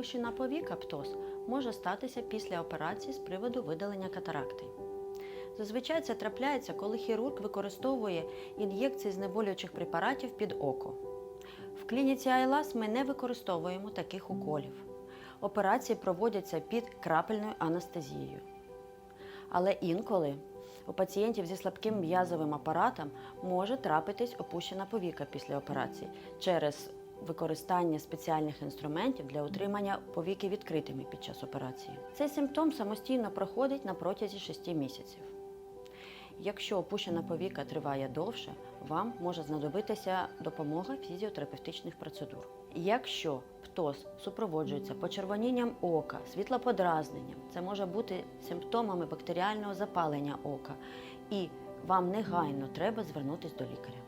опущена повіка птоз може статися після операції з приводу видалення катаракти. Зазвичай це трапляється, коли хірург використовує ін'єкції знеболюючих препаратів під око. В клініці Айлас ми не використовуємо таких уколів. Операції проводяться під крапельною анестезією. Але інколи у пацієнтів зі слабким м'язовим апаратом може трапитись опущена повіка після операції через використання спеціальних інструментів для утримання повіки відкритими під час операції. Цей симптом самостійно проходить на протязі 6 місяців. Якщо опущена повіка триває довше, вам може знадобитися допомога фізіотерапевтичних процедур. Якщо птоз супроводжується почервонінням ока, світлоподразненням, це може бути симптомами бактеріального запалення ока, і вам негайно треба звернутися до лікаря.